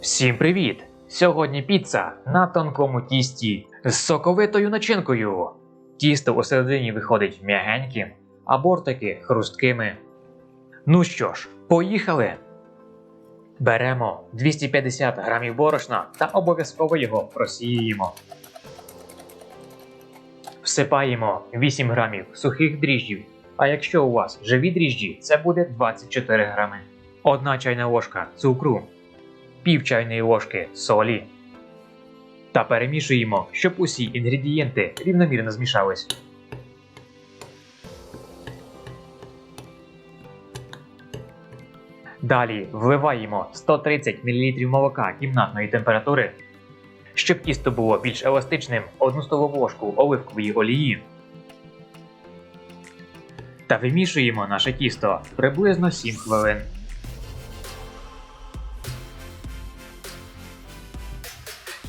Всім привіт! Сьогодні піца на тонкому тісті з соковитою начинкою. Тісто у середині виходить м'ягеньким, а бортики хрусткими. Ну що ж, поїхали! Беремо 250 грамів борошна та обов'язково його просіюємо. Всипаємо 8 грамів сухих дріжджів. А якщо у вас живі дріжджі, це буде 24 грами. Одна чайна ложка цукру, пів чайної ложки солі. Та перемішуємо, щоб усі інгредієнти рівномірно змішались. Далі вливаємо 130 мл молока кімнатної температури. Щоб тісто було більш еластичним, 1 столову ложку оливкової олії. Та вимішуємо наше тісто приблизно 7 хвилин.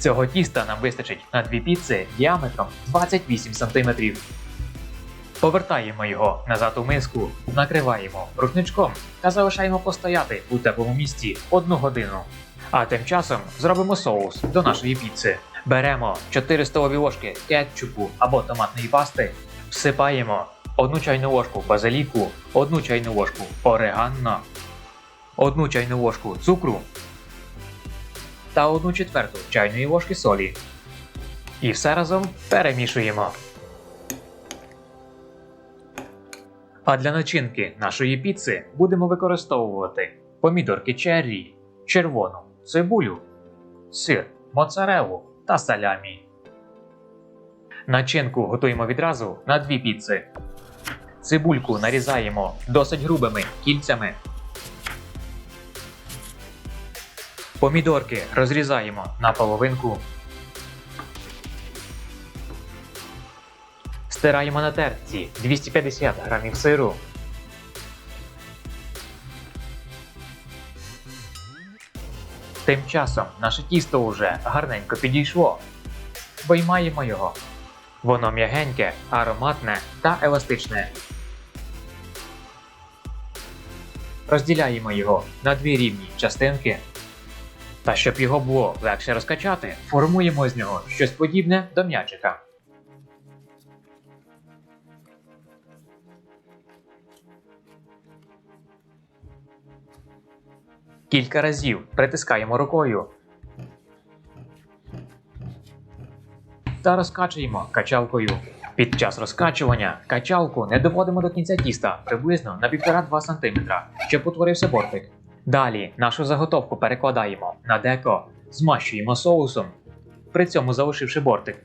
Цього тіста нам вистачить на дві піци діаметром 28 см. Повертаємо його назад у миску, накриваємо рушничком та залишаємо постояти у теплому місці одну годину. А тим часом зробимо соус до нашої піци. Беремо 4 столові ложки кетчупу або томатної пасти, всипаємо 1 чайну ложку базиліку, 1 чайну ложку орегано, 1 чайну ложку цукру та 1 четверту чайної ложки солі. І все разом перемішуємо. А для начинки нашої піци будемо використовувати помідорки черрі, червону цибулю, сир, моцарелу та салямі. Начинку готуємо відразу на дві піци. Цибульку нарізаємо досить грубими кільцями. Помідорки розрізаємо на половинку. Стираємо на терці 250 грамів сиру. Тим часом наше тісто вже гарненько підійшло. Виймаємо його. Воно м'ягеньке, ароматне та еластичне. Розділяємо його на дві рівні частинки. Та щоб його було легше розкачати, формуємо з нього щось подібне до м'ячика. Кілька разів притискаємо рукою та розкачуємо качалкою. Під час розкачування качалку не доводимо до кінця тіста приблизно на 1,5-2 см, щоб утворився бортик. Далі нашу заготовку перекладаємо на деко, змащуємо соусом, при цьому залишивши бортик.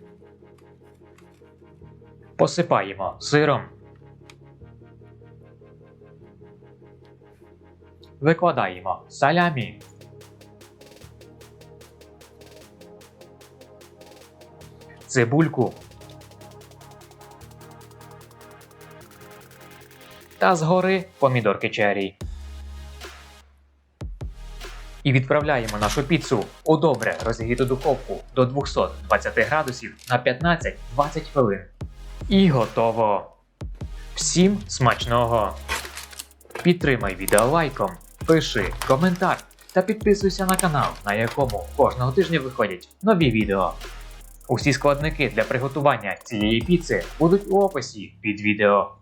Посипаємо сиром. Викладаємо салямі. Цибульку. Та згори помідорки черрі. І відправляємо нашу піцу у добре розігріту духовку до 220 градусів на 15-20 хвилин. І готово! Всім смачного! Підтримай відео лайком, пиши коментар та підписуйся на канал, на якому кожного тижня виходять нові відео. Усі складники для приготування цієї піци будуть у описі під відео.